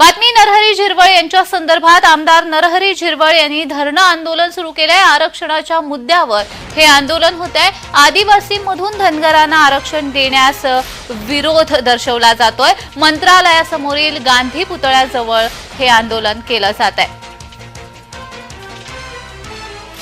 बातमी नरहरी झिरवळ यांच्या संदर्भात आमदार नरहरी झिरवळ यांनी धरणं आंदोलन सुरू केलंय आरक्षणाच्या मुद्द्यावर. हे आंदोलन होत आहे आदिवासीमधून धनगरांना आरक्षण देण्यास विरोध दर्शवला जातोय. मंत्रालयासमोरील गांधी पुतळ्याजवळ हे आंदोलन केलं जात आहे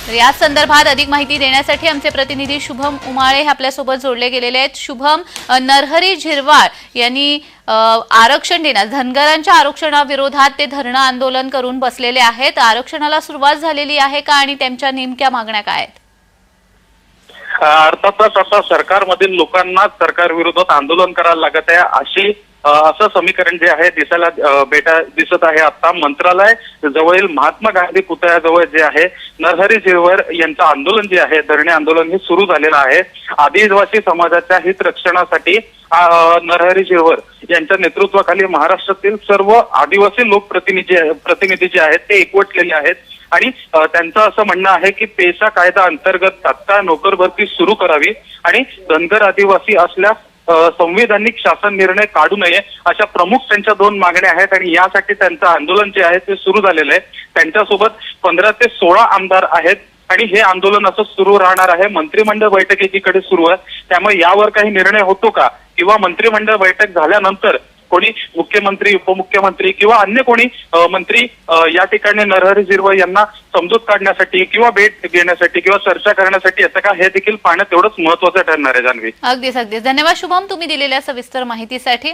तर या संदर्भात अधिक माहिती देण्यासाठी आमचे प्रतिनिधी शुभम उमाळे हे आपल्यासोबत जोडले गेलेले आहेत. शुभम नरहरी झिरवाळ यांनी आरक्षण देण्यास धनगरांच्या आरक्षणाविरोधात ते धरणं आंदोलन करून बसलेले आहेत. आरक्षणाला सुरुवात झालेली आहे का आणि त्यांच्या नेमक्या मागण्या काय आहेत? अर्थातच आता सरकारमधील लोकांना सरकार विरोधात आंदोलन करायला लागत आहे. अशी असं समीकरण जे आहे दिसायला बेटा दिसत आहे आता. मंत्रालय जवळील महात्मा गांधी पुतळ्याजवळ जे आहे नरहरी झिरवर यांचं आंदोलन जे आहे धरणे आंदोलन हे सुरू झालेलं आहे. आदिवासी समाजाच्या हित रक्षणासाठी नरहरी झिरवर यांच्या नेतृत्वाखाली महाराष्ट्रातील सर्व आदिवासी लोकप्रतिनिधी प्रतिनिधी जे आहेत ते एकवटलेले आहेत. आणि त्यांचं असं म्हणणं आहे की पेशा कायदा अंतर्गत तात्काळ नोकर भरती सुरू करावी आणि धनगर आदिवासी असल्यास संवैधानिक संविधानिक शासन निर्णय काढू नये अशा प्रमुख त्यांच्या दोन मागण्या आहेत आणि यासाठी त्यांचं आंदोलन जे आहे ते सुरू झालेलं आहे. त्यांच्यासोबत पंधरा ते सोळा आमदार आहेत आणि हे आंदोलन असं सुरू राहणार आहे. मंत्रिमंडळ बैठक एकीकडे सुरू आहे. त्यामुळे यावर काही निर्णय होतो का? किंवा मंत्रिमंडळ बैठक झाल्यानंतर कोणी मुख्यमंत्री उपमुख्यमंत्री किंवा अन्य कोणी मंत्री या ठिकाणी नरहरी झिरवळ यांना समजूत काढण्यासाठी किंवा भेट घेण्यासाठी किंवा चर्चा करण्यासाठी येतं का हे देखील पाहणं तेवढंच महत्वाचं ठरणार आहे जान्हवी. अगदीच अगदीच. धन्यवाद शुभम तुम्ही दिलेल्या सविस्तर माहितीसाठी.